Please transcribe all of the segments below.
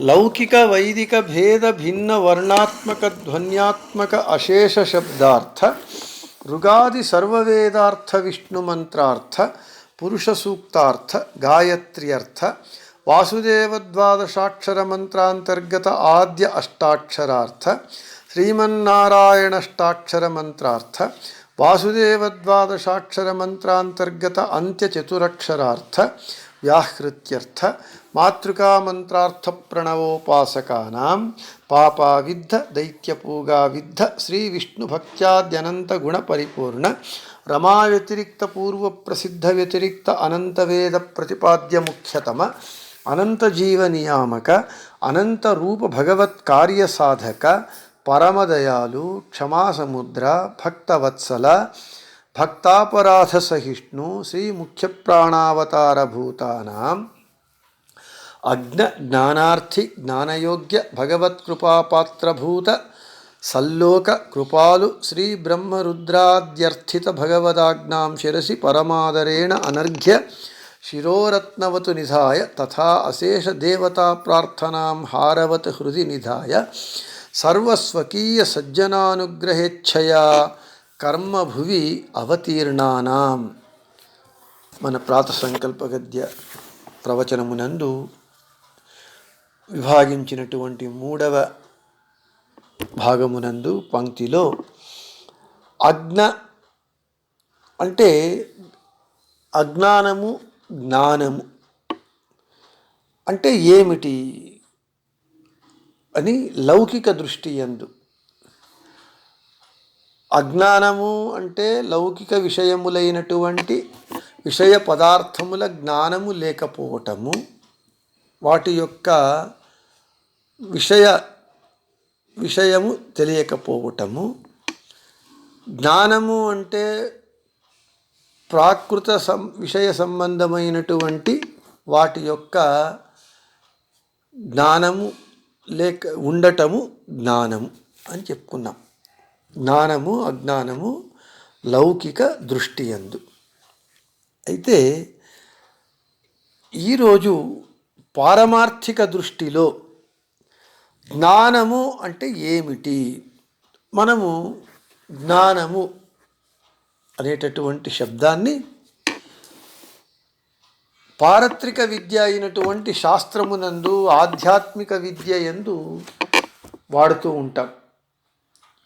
ಲೌಕಿಕ ವೈದಿಕ ಭೇದ ಭಿನ್ನ ವರ್ಣಾತ್ಮಕ ಧ್ವನ್ಯಾತ್ಮಕ ಅಶೇಷ ಶಬ್ದಾರ್ಥ, ಋಗಾದಿ ಸರ್ವವೇದಾರ್ಥ ವಿಷ್ಣು ಮಂತ್ರಾರ್ಥ, ಪುರುಷ ಸೂಕ್ತಾರ್ಥ, ಗಾಯತ್ರಿ ಗಾಯತ್ರ್ಯರ್ಥ ವಾಸುದೇವದ್ವಾದಶಾಕ್ಷರ ಮಂತ್ರಾಂತರ್ಗತ ಆದ್ಯ ಅಷ್ಟಾಕ್ಷರಾರ್ಥ ಶ್ರೀಮನ್ನಾರಾಯಣಷ್ಟಾಕ್ಷರ ಮಂತ್ರಾರ್ಥ ವಾಸುದೇವದ್ವಾದಶಾಕ್ಷರ ಮಂತ್ರಾಂತರ್ಗತ ಅಂತ್ಯಚತುರಕ್ಷರಾರ್ಥ ವ್ಯಾಹೃತ್ಯರ್ಥ మాతృకామంత్రార్థ ప్రణవోపాసకానాం పాపావిద్ధ దైత్యపూగావిద్ధ శ్రీ విష్ణుభక్త్యాద్యనంత గుణపరిపూర్ణ రమా వ్యతిరిక్త పూర్వ ప్రసిద్ధ వ్యతిరిక్త అనంతవేద ప్రతిపాద్య ముఖ్యతమ అనంత జీవ నియామక అనంత రూప భగవత్ కార్య సాధక పరమదయాలు క్షమాసముద్ర భక్తవత్సల భక్తాపరాధ సహిష్ణు శ్రీ ముఖ్య ప్రాణావతారభూతానాం అజ్ఞ జ్ఞానార్థి జ్ఞానయోగ్య భగవత్కృపాపాత్రభూత సల్లోక కృపాలు శ్రీ బ్రహ్మరుద్రాద్యర్థిత భగవదాజ్ఞాం శిరసి పరమాదరేణ అనర్ఘ్య శిరోరత్నవతు నిధాయ తథా అశేష దేవతా ప్రార్థనాం హారవత్ హృది నిధాయ. సర్వస్వకీయ సజ్జనానుగ్రహేచ్ఛయా కర్మభువి అవతీర్ణానాం. మన ప్రాత సంకల్ప గద్య ప్రవచనమునందు విభాగించినటువంటి మూడవ భాగమునందు పంక్తిలో అజ్ఞ అంటే అజ్ఞానము జ్ఞానము అంటే ఏమిటి అని లౌకిక దృష్టి ఎందు అజ్ఞానము అంటే లౌకిక విషయములైనటువంటి విషయ పదార్థముల జ్ఞానము లేకపోవటము వాటి యొక్క విషయ విషయము తెలియకపోవటము. జ్ఞానము అంటే ప్రాకృత సం విషయ సంబంధమైనటువంటి వాటి యొక్క జ్ఞానము లేక ఉండటము జ్ఞానము అని చెప్పుకున్నాం. జ్ఞానము అజ్ఞానము లౌకిక దృష్టి అందు అయితే ఈరోజు పారమార్థిక దృష్టిలో జ్ఞానము అంటే ఏమిటి? మనము జ్ఞానము అనేటటువంటి శబ్దాన్ని పారత్రిక విద్య అయినటువంటి శాస్త్రమునందు ఆధ్యాత్మిక విద్య ఎందు వాడుతూ ఉంటాం.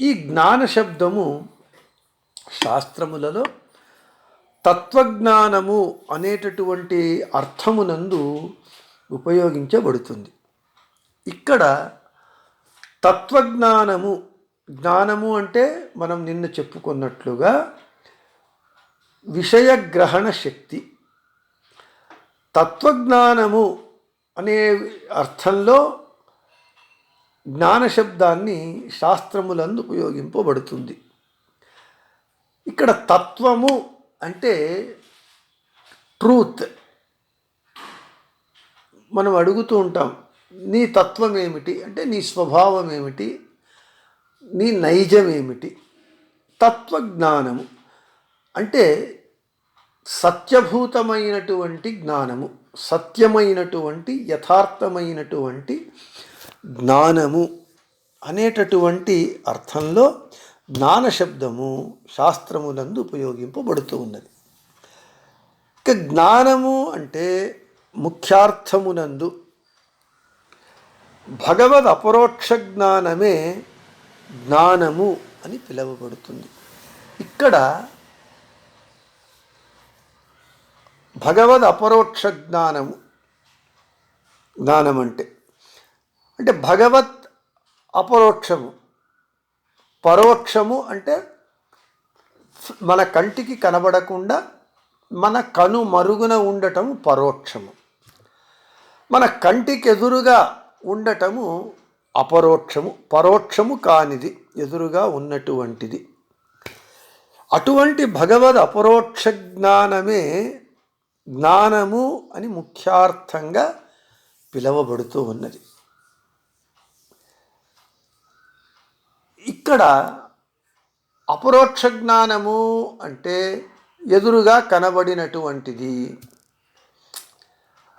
ఈ జ్ఞాన శబ్దము శాస్త్రములలో తత్వజ్ఞానము అనేటటువంటి అర్థమునందు ఉపయోగించబడుతుంది. ఇక్కడ తత్వజ్ఞానము జ్ఞానము అంటే మనం నిన్న చెప్పుకున్నట్లుగా విషయగ్రహణ శక్తి. తత్వజ్ఞానము అనే అర్థంలో జ్ఞాన శబ్దాన్ని శాస్త్రములందు ఉపయోగింపబడుతుంది. ఇక్కడ తత్వము అంటే ట్రూత్. మనం అడుగుతూ ఉంటాం నీ తత్వం ఏమిటి? అంటే నీ స్వభావం ఏమిటి? నీ నైజం ఏమిటి? తత్వజ్ఞానము అంటే సత్యభూతమైనటువంటి జ్ఞానము సత్యమైనటువంటి యథార్థమైనటువంటి జ్ఞానము అనేటటువంటి అర్థంలో జ్ఞాన శబ్దము శాస్త్రములందు ఉపయోగింపబడుతూ ఉన్నది. ఇక జ్ఞానము అంటే ముఖ్యార్థమునందు భగవద్ అపరోక్ష జ్ఞానమే జ్ఞానము అని పిలువబడుతుంది. ఇక్కడ భగవద్ అపరోక్ష జ్ఞానము జ్ఞానం అంటే అంటే భగవత్ అపరోక్షము పరోక్షము అంటే మన కంటికి కనబడకుండా మన కను మరుగున ఉండటం పరోక్షము. మన కంటికి ఎదురుగా ఉండటము అపరోక్షము పరోక్షము కానిది ఎదురుగా ఉన్నటువంటిది. అటువంటి భగవద్ అపరోక్ష జ్ఞానమే జ్ఞానము అని ముఖ్యార్థంగా పిలువబడుతూ ఉన్నది. ఇక్కడ అపరోక్ష జ్ఞానము అంటే ఎదురుగా కనబడినటువంటిది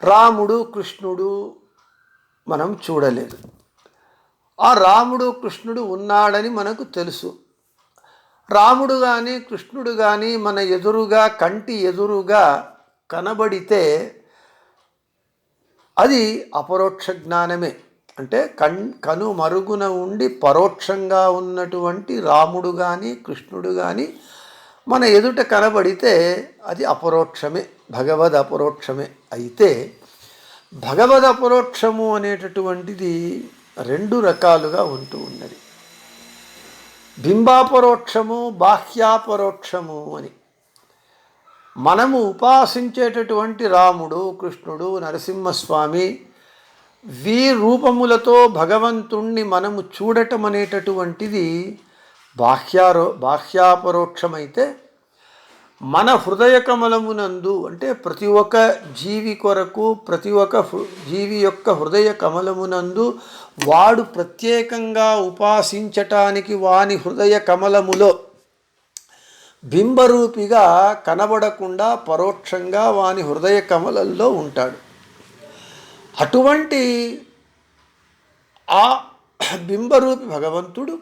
రాముడు కృష్ణుడు మనం చూడలేదు. ఆ రాముడు కృష్ణుడు ఉన్నాడని మనకు తెలుసు. రాముడు కానీ కృష్ణుడు కానీ మన ఎదురుగా కంటి ఎదురుగా కనబడితే అది అపరోక్ష జ్ఞానమే. అంటే కన్ కను మరుగున ఉండి పరోక్షంగా ఉన్నటువంటి రాముడు కానీ కృష్ణుడు కానీ మన ఎదుట కనబడితే అది అపరోక్షమే. భగవద్ అపరోక్షమే. అయితే భగవద్ అపరోక్షము అనేటటువంటిది రెండు రకాలుగా ఉంటూ ఉన్నది. బింబాపరోక్షము బాహ్యాపరోక్షము అని. మనము ఉపాసించేటటువంటి రాముడు కృష్ణుడు నరసింహస్వామి వీ రూపములతో భగవంతుణ్ణి మనము చూడటం అనేటటువంటిది బాహ్యారో బాహ్యాపరోక్షమైతే మన హృదయ కమలమునందు అంటే ప్రతి ఒక్క జీవి కొరకు ప్రతి ఒక్క జీవి యొక్క హృదయ కమలమునందు వాడు ప్రత్యేకంగా ఉపాసించటానికి వాని హృదయ కమలములో బింబరూపిగా కనబడకుండా పరోక్షంగా వాని హృదయ కమలంలో ఉంటాడు. అటువంటి ఆ బింబరూపి భగవంతుడు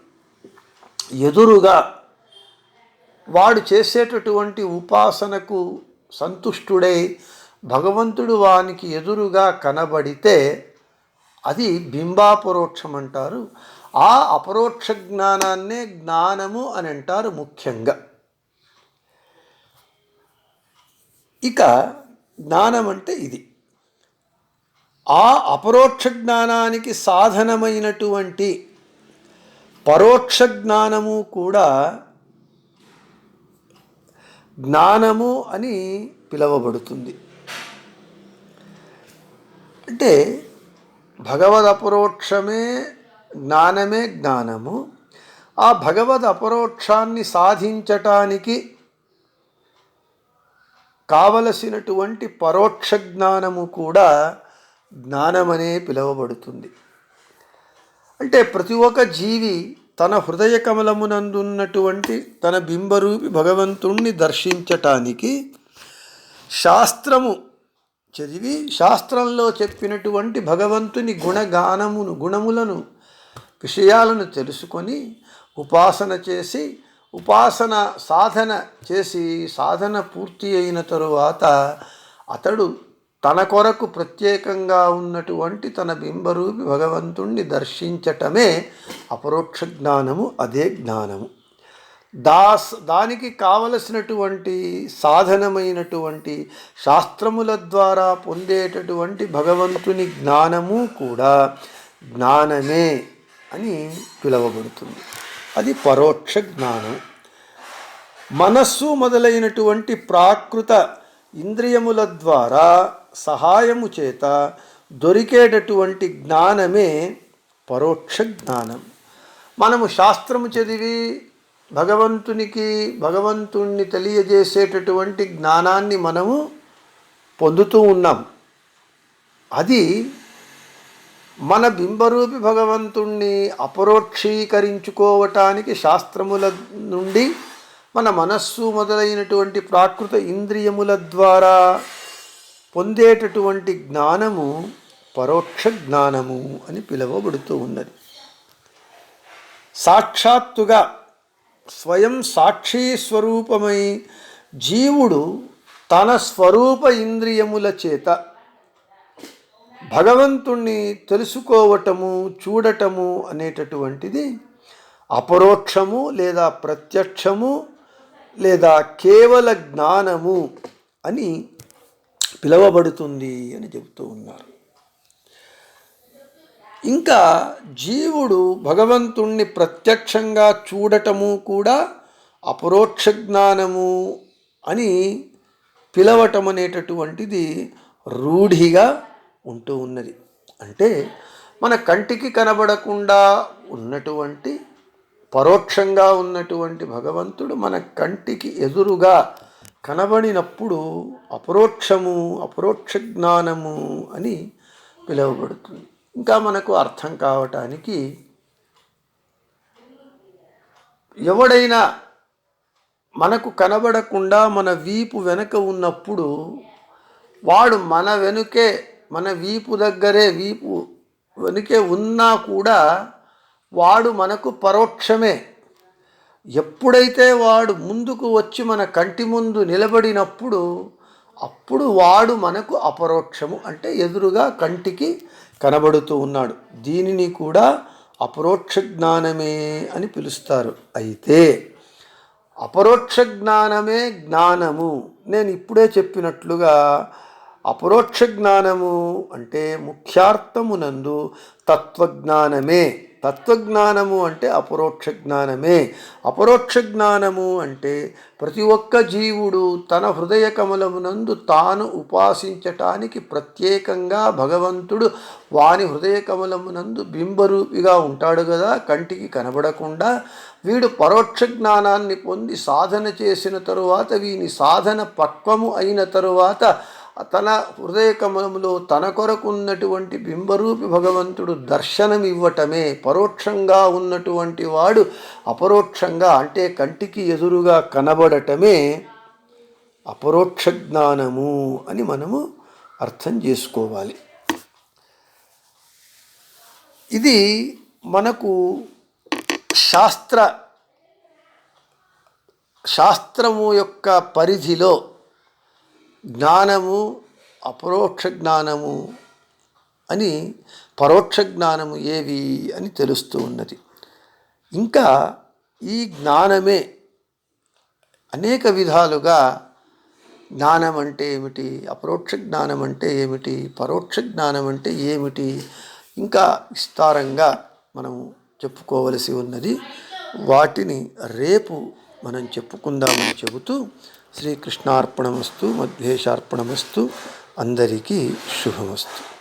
ఎదురుగా వాడు చేసేటటువంటి ఉపాసనకు సంతుష్టుడై భగవంతుడు వానికి ఎదురుగా కనబడితే అది బింబాపరోక్షం అంటారు. ఆ అపరోక్ష జ్ఞానాన్నే జ్ఞానము అని అంటారు ముఖ్యంగా. ఇక జ్ఞానం అంటే ఇది. ఆ అపరోక్ష జ్ఞానానికి సాధనమైనటువంటి పరోక్ష జ్ఞానము కూడా జ్ఞానము అని పిలువబడుతుంది. అంటే భగవద్ అపరోక్షమే జ్ఞానమే జ్ఞానము. ఆ భగవద్ అపరోక్షాన్ని సాధించటానికి కావలసినటువంటి పరోక్ష జ్ఞానము కూడా జ్ఞానమనే పిలువబడుతుంది. అంటే ప్రతి ఒక్క జీవి తన హృదయ కమలమునందున్నటువంటి తన బింబరూపి భగవంతుణ్ణి దర్శించటానికి శాస్త్రము చదివి శాస్త్రంలో చెప్పినటువంటి భగవంతుని గుణగానమును గుణములను విషయాలను తెలుసుకొని ఉపాసన చేసి ఉపాసన సాధన చేసి సాధన పూర్తి అయిన తరువాత అతడు తన కొరకు ప్రత్యేకంగా ఉన్నటువంటి తన బింబరూపి భగవంతుణ్ణి దర్శించటమే అపరోక్ష జ్ఞానము అదే జ్ఞానము. దాస్ దానికి కావలసినటువంటి సాధనమైనటువంటి శాస్త్రముల ద్వారా పొందేటటువంటి భగవంతుని జ్ఞానము కూడా జ్ఞానమే అని పిలువబడుతుంది. అది పరోక్ష జ్ఞానం. మనస్సు మొదలైనటువంటి ప్రాకృత ఇంద్రియముల ద్వారా సహాయము చేత దొరికేటటువంటి జ్ఞానమే పరోక్ష జ్ఞానం. మనము శాస్త్రము చదివి భగవంతునికి భగవంతుణ్ణి తెలియజేసేటటువంటి జ్ఞానాన్ని మనము పొందుతూ ఉన్నాం. అది మన బింబరూపి భగవంతుణ్ణి అపరోక్షీకరించుకోవటానికి శాస్త్రముల నుండి మన మనస్సు మొదలైనటువంటి ప్రాకృత ఇంద్రియముల ద్వారా పొందేటటువంటి జ్ఞానము పరోక్ష జ్ఞానము అని పిలువబడుతూ ఉన్నది. సాక్షాత్తుగా స్వయం సాక్షి స్వరూపమై జీవుడు తన స్వరూప ఇంద్రియముల చేత భగవంతుణ్ణి తెలుసుకోవటము చూడటము అనేటటువంటిది అపరోక్షము లేదా ప్రత్యక్షము లేదా కేవల జ్ఞానము అని పిలవబడుతుంది అని చెబుతూ ఉన్నారు. ఇంకా జీవుడు భగవంతుణ్ణి ప్రత్యక్షంగా చూడటము కూడా అపరోక్ష జ్ఞానము అని పిలవటం అనేటటువంటిది రూఢిగా ఉంటూ ఉన్నది. అంటే మన కంటికి కనబడకుండా ఉన్నటువంటి పరోక్షంగా ఉన్నటువంటి భగవంతుడు మన కంటికి ఎదురుగా కనబడినప్పుడు అపరోక్షము అపరోక్ష జ్ఞానము అని పిలువబడుతుంది. ఇంకా మనకు అర్థం కావటానికి ఎవడైనా మనకు కనబడకుండా మన వీపు వెనుక ఉన్నప్పుడు వాడు మన వెనుకే మన వీపు దగ్గరే వీపు వెనుకే ఉన్నా కూడా వాడు మనకు పరోక్షమే. ఎప్పుడైతే వాడు ముందుకు వచ్చి మన కంటి ముందు నిలబడినప్పుడు అప్పుడు వాడు మనకు అపరోక్షము అంటే ఎదురుగా కంటికి కనబడుతూ ఉన్నాడు. దీనిని కూడా అపరోక్ష జ్ఞానమే అని పిలుస్తారు. అయితే అపరోక్ష జ్ఞానమే జ్ఞానము. నేను ఇప్పుడే చెప్పినట్లుగా అపరోక్ష జ్ఞానము అంటే ముఖ్యార్థమునందు తత్వజ్ఞానమే. తత్వజ్ఞానము అంటే అపరోక్ష జ్ఞానమే. అపరోక్ష జ్ఞానము అంటే ప్రతి ఒక్క జీవుడు తన హృదయ కమలమునందు తాను ఉపాసించటానికి ప్రత్యేకంగా భగవంతుడు వాని హృదయ కమలమునందు బింబరూపిగా ఉంటాడు కదా కంటికి కనబడకుండా. వీడు పరోక్ష జ్ఞానాన్ని పొంది సాధన చేసిన తరువాత వీని సాధన పక్వము అయిన తరువాత తన హృదయ కమలములో తన కొరకున్నటువంటి బింబరూపి భగవంతుడు దర్శనం ఇవ్వటమే పరోక్షంగా ఉన్నటువంటి వాడు అపరోక్షంగా అంటే కంటికి ఎదురుగా కనబడటమే అపరోక్ష జ్ఞానము అని మనము అర్థం చేసుకోవాలి. ఇది మనకు శాస్త్ర శాస్త్రము యొక్క పరిధిలో జ్ఞానము అపరోక్ష జ్ఞానము అని పరోక్ష జ్ఞానము ఏవి అని తెలుస్తూ ఉన్నది. ఇంకా ఈ జ్ఞానమే అనేక విధాలుగా జ్ఞానం అంటే ఏమిటి అపరోక్ష జ్ఞానం అంటే ఏమిటి పరోక్ష జ్ఞానం అంటే ఏమిటి ఇంకా విస్తారంగా మనము చెప్పుకోవలసి ఉన్నది. వాటిని రేపు మనం చెప్పుకుందామని చెబుతూ శ్రీకృష్ణార్పణమస్తు మధ్వేషార్పణమస్తు అందరికీ శుభమస్తు.